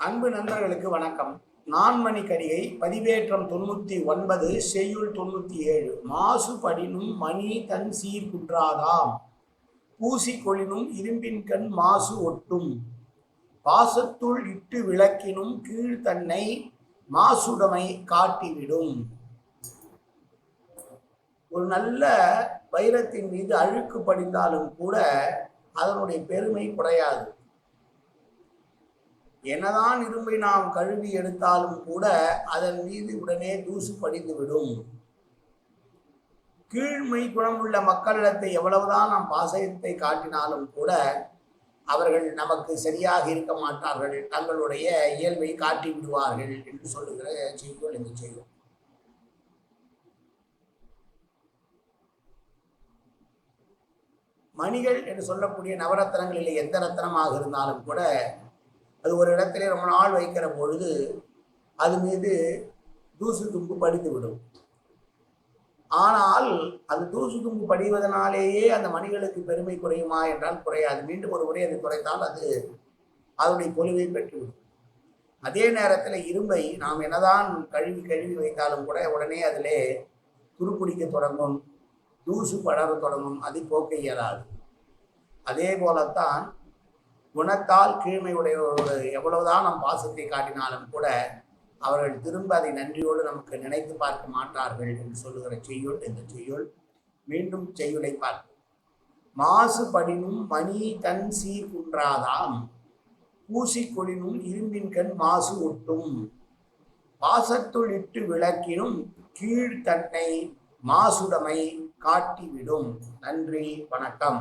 அன்பு நண்பர்களுக்கு வணக்கம். நான்மணி கடிகை பதிவேற்றம் தொண்ணூத்தி ஒன்பது செய்யுள் தொண்ணூத்தி ஏழு. மாசு படினும் மணி தன் சீர் குன்றாதாம். பூசி கொளினும் இரும்பின் கண் மாசு ஒட்டும். பாசத்துள் இட்டு விளக்கினும் கீழ் தன்னை மாசுடமை காட்டிவிடும். ஒரு நல்ல வைரத்தின் மீது அழுக்கு படிந்தாலும் கூட அதனுடைய பெருமை குறையாது. என்னதான் இரும்பை நாம் கழுவி எடுத்தாலும் கூட அதன் மீது உடனே தூசு படிந்துவிடும். கீழ்மை குணமுள்ள மக்களிடத்தை எவ்வளவுதான் நாம் பாசயத்தை காட்டினாலும் கூட அவர்கள் நமக்கு சரியாக இருக்க மாட்டார்கள். தங்களுடைய இயல்பை காட்டி விடுவார்கள் என்று சொல்லுகிற செய்திகள் இந்த செய்யும் மணிகள் என்று சொல்லக்கூடிய நவரத்னங்களில் எந்த ரத்னமாக இருந்தாலும் கூட அது ஒரு இடத்துல ரொம்ப நாள் வைக்கிற பொழுது அது மீது தூசு தும்பு படித்து விடும். ஆனால் அந்த தூசு தும்பு படிவதனாலேயே அந்த மணிகளுக்கு பெருமை குறையுமா என்றால் குறையாது. மீண்டும் ஒரு முறை அது குறைத்தால் அது அதனுடைய பொலிவை பெற்றுவிடும். அதே நேரத்தில் இரும்பை நாம் என்னதான் கழுவி கழுவி வைத்தாலும் கூட உடனே அதிலே துருப்பிடிக்க தொடங்கும் தூசு படர தொடங்கும் அது போக்க இயலாது. அதே போலத்தான் குணத்தால் கீழ்மை எவ்வளவுதான் நம் பாசத்தை காட்டினாலும் கூட அவர்கள் திரும்ப அதை நன்றியோடு நமக்கு நினைத்து பார்க்க மாட்டார்கள் என்று சொல்லுகிற செய்யுள் இந்த செய்யுள். மீண்டும் செய்யுளை பார்ப்போம். மாசுபடினும் மணி தன் சீர் குன்றாதாம் பூசிக்கொழினும் இரும்பின் கண் மாசு ஒட்டும். பாசத்துள் இட்டு விளக்கினும் கீழ் தன்னை மாசுடமை காட்டிவிடும். நன்றி வணக்கம்.